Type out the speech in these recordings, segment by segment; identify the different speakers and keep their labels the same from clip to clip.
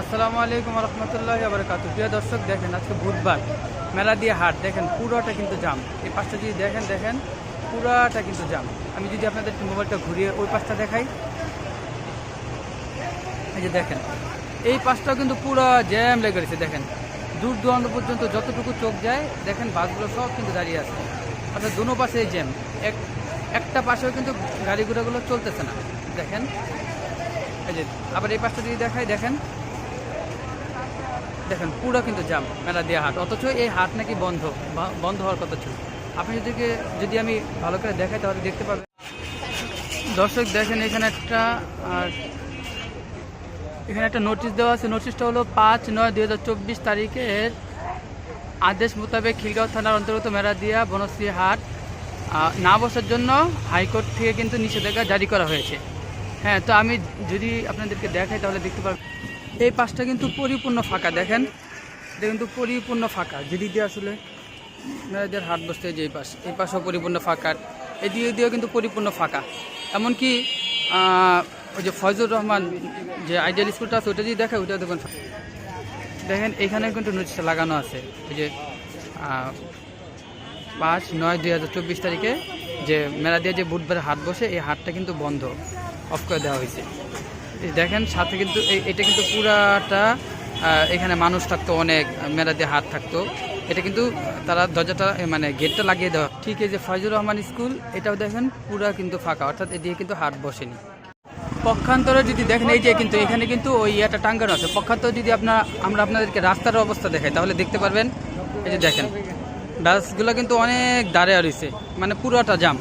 Speaker 1: আসসালামু আলাইকুম রহমতুল্লাহ আবরকাত প্রিয় দর্শক, দেখেন আজকে বুধবার, মেলা দিয়ে হাট, দেখেন পুরোটা কিন্তু জাম। এই পাশটা যদি দেখেন দেখেন, পুরাটা কিন্তু জাম। আমি যদি আপনাদের মোবাইলটা ঘুরিয়ে ওই পাশটা দেখাই। এই যে দেখেন, এই পাশটাও কিন্তু পুরো জ্যাম লেগে গেছে দেখেন। দূর দূরান্ত পর্যন্ত যতটুকু চোখ যায়, দেখেন বাসগুলো সব কিন্তু দাঁড়িয়ে আছে। অর্থাৎ দুনো পাশে জ্যাম। এক, একটা পাশেও কিন্তু গাড়ি ঘোড়াগুলো চলতেছে না। দেখেন, এই যে, আবার এই পাশটা যদি দেখাই, দেখেন। দেখেন, পুরো কিন্তু জাম, মেলা দিয়ে হাট। অথচ এই হাট নাকি বন্ধ বন্ধ হওয়ার কথা ছিল। আপনি যদি যদি আমি ভালো করে দেখাই, তাহলে দেখতে পাবেন। দর্শক, দেখেন, এখানে একটা এখানে একটা নোটিশ দেওয়া আছে। নোটিশটা হলো পাঁচ নয় দুই হাজার চব্বিশ তারিখের আদেশ মোতাবেক খিলগাঁও থানার অন্তর্গত মেরাদিয়া বনশ্রী হাট না বসার জন্য হাইকোর্ট থেকে কিন্তু নিষেধাজ্ঞা জারি করা হয়েছে। হ্যাঁ তো আমি যদি আপনাদেরকে দেখাই, তাহলে দেখতে পাবেন। এই পাশটা কিন্তু পরিপূর্ণ ফাঁকা, দেখেন। এটা কিন্তু পরিপূর্ণ ফাঁকা যেদিক দিয়ে আসলে। মেয়েদের হাট বসতে যে এই পাশ, এই পাশেও পরিপূর্ণ ফাঁকা, এই দিয়ে দিয়েও কিন্তু পরিপূর্ণ ফাঁকা। এমনকি ওই যে ফয়জুর রহমান যে আইডিয়াল স্কুলটা আছে ওটা যদি দেখে ওইটা দেখুন দেখেন, এখানে কিন্তু নোটিশটা লাগানো আছে, এই যে পাঁচ নয় দুই হাজার চব্বিশ তারিখে যে মেলা দিয়ে যে বুধবার হাট বসে, এই হাটটা কিন্তু বন্ধ, অফ করে দেওয়া হয়েছে। দেখেন, সাথে কিন্তু এটা কিন্তু পুরাটা এখানে মানুষ থাকতো, অনেক, মেলা দিয়ে হাট থাকতো। এটা কিন্তু তারা দরজাটা মানে গেটটা লাগিয়ে দেওয়া। ঠিক এই যে ফয়জুর রহমান স্কুল, এটাও দেখেন, পুরা কিন্তু ফাঁকা, অর্থাৎ এদিকে কিন্তু হাট বসেনি। পক্ষান্তরে যদি দেখেন, এই যে কিন্তু, এখানে কিন্তু ওই ইয়েটা টাঙ্গানো আছে। পক্ষান্তরে যদি আপনার, আমরা আপনাদেরকে রাস্তার অবস্থা দেখাই, তাহলে দেখতে পারবেন, এই যে দেখেন বাসগুলো কিন্তু অনেক দাঁড়িয়ে রয়েছে মানে পুরোটা জাম।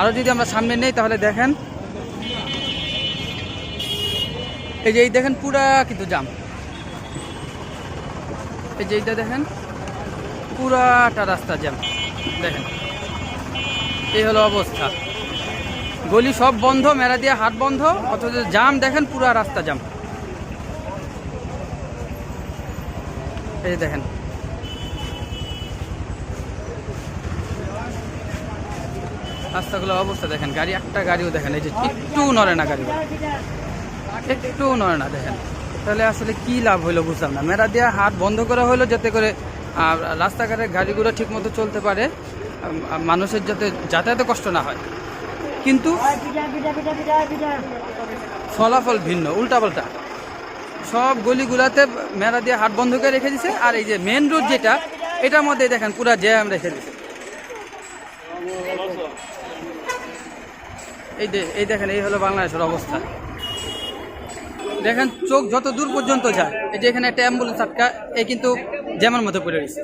Speaker 1: আরও যদি আমরা সামনে নেই, তাহলে দেখেন এই যে এই দেখেন পুরা কিন্তু জাম। এই যে এইটা দেখেন, পুরাটা রাস্তা জ্যাম। দেখেন, এই হলো অবস্থা। গলি সব বন্ধ, মেলা দিয়ে হাট বন্ধ, অথচ জাম দেখেন, পুরা রাস্তা জাম। এই দেখেন। রাস্তাগুলোর অবস্থা দেখেন, গাড়ি, একটা গাড়িও দেখেন, এই যে একটু নড়ে না গাড়িগুলো। একটু নড়ে না দেখেন। তাহলে আসলে কি লাভ হইল বুঝলাম না। মেরা দেওয়া হাট বন্ধ করা হলো যাতে করে আহ, রাস্তাঘাটের গাড়িগুলো ঠিকমতো চলতে পারে মানুষের যাতে যাতায়াতে কষ্ট না হয়। কিন্তু ফলাফল ভিন্ন উল্টাপাল্টা। সব গলিগুলাতে মেরা দিয়ে হাট বন্ধ করে রেখে দিছে আর এই যে মেন রোড যেটা এটার মধ্যে দেখেন পুরা জ্যাম রেখে দিছে। এই এই দেখেন এই হলো বাংলাদেশের অবস্থা। দেখেন চোখ যত দূর পর্যন্ত যায় এই যে এখানে একটা অ্যাম্বুলেন্স আটকা এই কিন্তু জ্যামের মধ্যে পড়ে রয়েছে।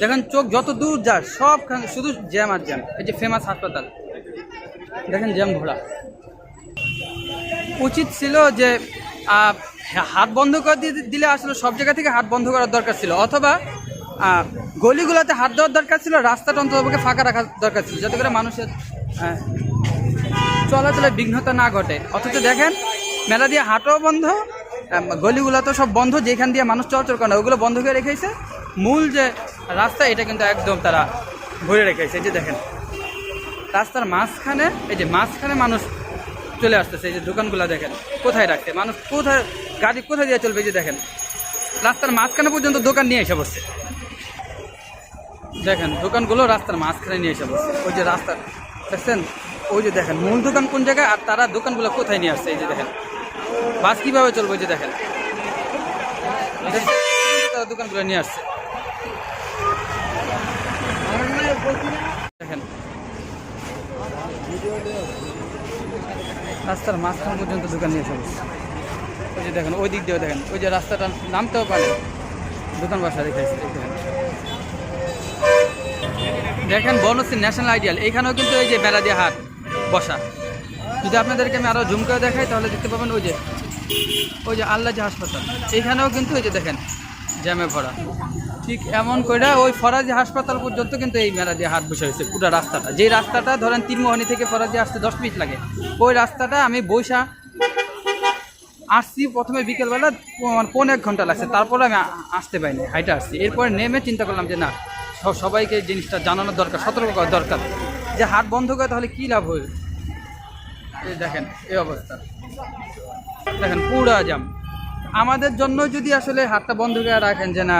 Speaker 1: দেখেন চোখ যত দূর যায় সব শুধু জ্যাম আর জ্যাম এই যে ফেমাস হাসপাতাল। দেখেন জ্যাম ভরা উচিত ছিল যে হাত বন্ধ করে দিলে আসলে সব জায়গা থেকে হাত বন্ধ করার দরকার ছিল অথবা গলিগুলোতে হাত দেওয়ার দরকার ছিল রাস্তাটা অন্ততপক্ষে ফাঁকা রাখার দরকার ছিল যাতে করে মানুষের আহ, চলাচলে বিঘ্নতা না ঘটে। অথচ দেখেন মেলা দিয়ে হাটও বন্ধ গলিগুলো তো সব বন্ধ, যেখান দিয়ে মানুষ চলাচল করে না, ওগুলো বন্ধ করে রেখেছে। মূল যে রাস্তা, এটা কিন্তু একদম তারা ভরে রেখেছে, এই যে দেখেন। রাস্তার মাঝখানে, এই যে মাঝখানে মানুষ চলে আসতেছে, এই যে দোকানগুলো দেখেন, কোথায় রাখছে? মানুষ কোথায়, গাড়ি কোথায় দিয়ে চলবে, এই যে দেখেন। রাস্তার মাঝখানে পর্যন্ত দোকান নিয়ে এসে বসছে। দেখেন, দোকানগুলো রাস্তার মাঝখানে নিয়ে এসে বসছে। ওই যে রাস্তার, দেখছেন? ওই যে দেখেন, মূল দোকান কোন জায়গায়, আর তারা দোকানগুলো কোথায় নিয়ে আসছে, এই যে দেখেন। বাস কীভাবে চলবে যে দেখেন? তারা দোকানগুলো নিয়ে আসছে। দেখেন। রাস্তার মাঝখান পর্যন্ত দোকান নিয়ে বসছে ওই যে দেখেন, ওই দিক দিয়েও দেখেন। ওই যে রাস্তাটা নামতেও পারে। দোকান বাসা রেখেছে দেখেন, বনশ্রী ন্যাশনাল আইডিয়াল। এইখানেও কিন্তু এই যে বেড়া দিয়ে হাট বসা। যদি আপনাদেরকে আমি আরও জুম করে দেখাই, তাহলে দেখতে পাবেন ওই যে ওই যে আল্লাহ যে হাসপাতাল। এইখানেও কিন্তু ওই যে দেখেন, জ্যামে ভরা। ঠিক এমন করে ওই ফরাজি হাসপাতাল পর্যন্ত কিন্তু এই মেলা দিয়ে হাট বসে হয়েছে, পুরো রাস্তাটা। যে রাস্তাটা ধরেন তিনমোহনী থেকে ফরাজি আসতে দশ মিনিট লাগে, ওই রাস্তাটা আমি বৈশা আসছি প্রথমে বিকেলবেলা প- মানে পৌনে এক ঘণ্টা লাগছে, তারপরে আমি আসতে পারিনি হাইটে আসছি। এরপরে নেমে চিন্তা করলাম যে না সবাইকে জিনিসটা জানানোর দরকার, সতর্ক করা দরকার। যে হাট বন্ধ করে তাহলে কী লাভ হবে এই দেখেন, এই অবস্থা। দেখেন, পুরা জাম। আমাদের জন্য যদি আসলে হাতটা বন্ধ করে রাখেন যে না,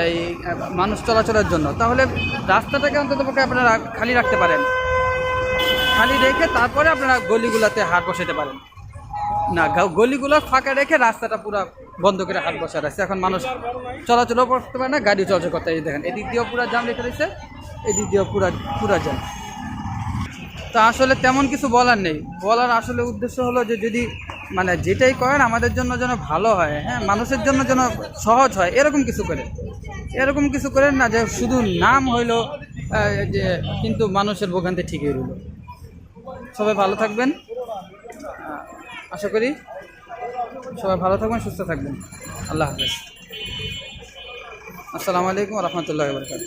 Speaker 1: এই, মানুষ চলাচলের জন্য, তাহলে রাস্তাটাকে অন্তত পক্ষে আপনারা খালি রাখতে পারেন। খালি রেখে তারপরে আপনারা গলিগুলাতে হাট বসাতে পারেন। না গলিগুলো ফাঁকা রেখে রাস্তাটা পুরো বন্ধ করে হাট বসা রাখছে। এখন মানুষ চলাচলও করতে পারে না গাড়ি চলাচল করতে দেখেন, এদিক দিয়েও পুরো জাম রেখে রয়েছে এদিক দিয়েও পুরো পুরো জ্যাম তো আসলে তেমন কিছু বলার নেই। বলার আসলে উদ্দেশ্য হলো যে যদি মানে যেটাই করেন, আমাদের জন্য যেন ভালো হয় হ্যাঁ? মানুষের জন্য যেন সহজ হয়, এরকম কিছু করে এরকম কিছু করেন না যে শুধু নাম হইল যে কিন্তু মানুষের ভোগান্তি ঠিকই রইল। সবাই ভালো থাকবেন। আশা করি সবাই ভালো থাকবেন, সুস্থ থাকবেন। আল্লাহ হাফেজ। আসসালামু আলাইকুম রহমতুল্লাহ বরকাত